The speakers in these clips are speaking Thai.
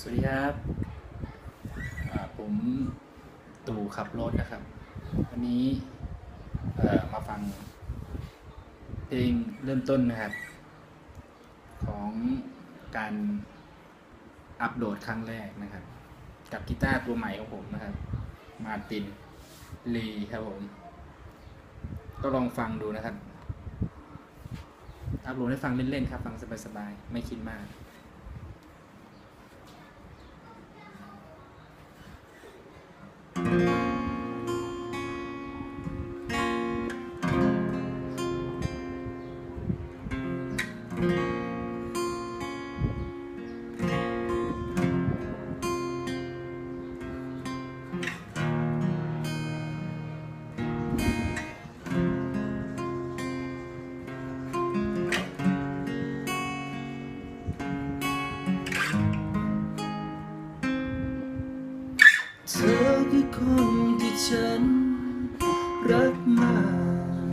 สวัสดีครับ ผมตู่ขับรถนะครับ วันนี้มาฟังเพลงเริ่มต้นนะครับ ของการอัปโหลดครั้งแรกนะครับ กับกีตาร์ตัวใหม่ของผมนะครับ มาตินลีครับผม ก็ลองฟังดูนะครับ อัปโหลดให้ฟังเล่นๆครับ ฟังสบายๆ ไม่คิดมาก รักมาก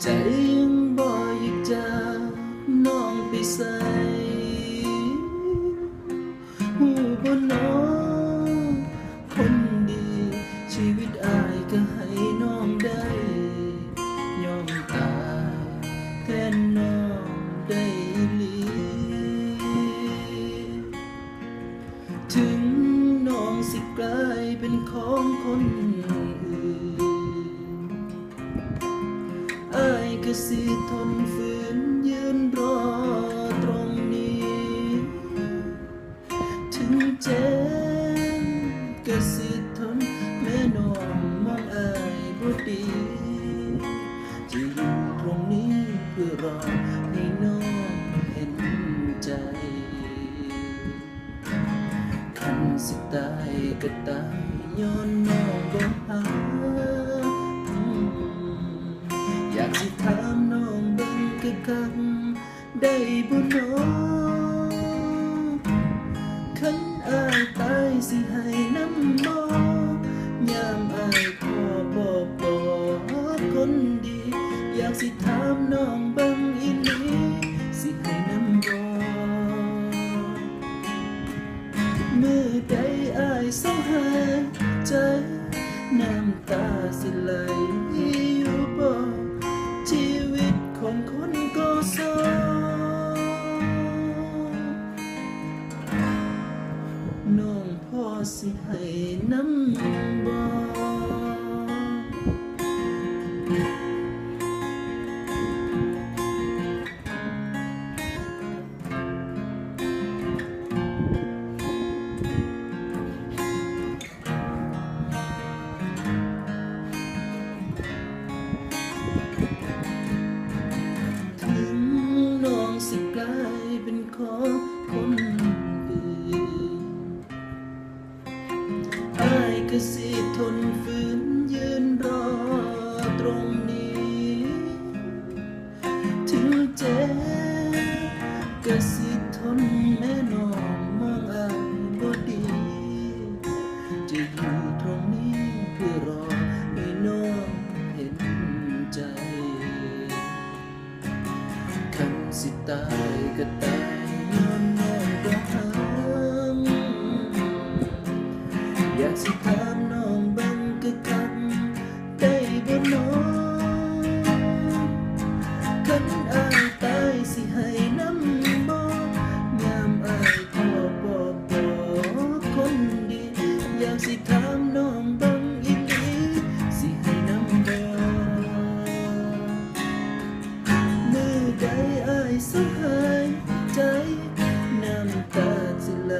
ใจยังบ่อยากจะน้องไปใส่หูบ่น้องคนดี ชีวิตอายก็ให้น้องได้ยอมตายแทนน้องได้ลีถึง สิกลายเป็นของคนอื่นอายก็สิทนฝืนยืนรอตรงนี้ ถึงเจ็บก็สิทนแม่นองมองอายบ่ดี จะอยู่ตรงนี้เพื่อรอ สิตายก็ตายย้อนน้องบ่หาอยากสิถามน้องเบิ่งคือคักได้บ่น้องคันอายตายสิให้น้ำบ่ ใดอายเศร้าหายใจน้ำตาสิไหลอยู่บ่ชีวิตของคนก็เศร้าน้องพ่อสิให้น้ำบ่ คนอื่นอายกสิทนฝืนยืนรอตรงนี้ ถึงเจ็บก็สิทนแม่น้องมองอายบ่ดี จะอยู่ตรงนี้เพื่อรอให้น้องเห็นใจคันสิตายก็ตายย้อน สิถามน้องบังอีหลีสิให้น้ำบ่เมื่อใดอายสหายใจน้ำตาจะไหล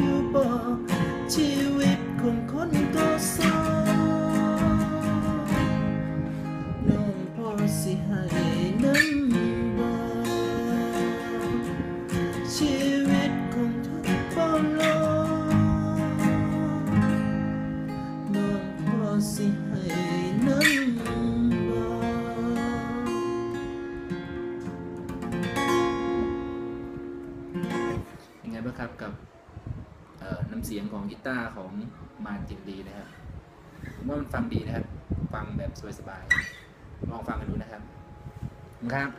อยู่บ่ชีวิตของคนก็เศร้าน้องพอสิให้น้ำบ่ชีวิตของทุกบ่อน้ เสียงของกีตาร์ของมาตินดีนะครับผมว่ามันฟังดีนะครับ ฟังแบบสบายๆลองฟังกันดูนะครับครับ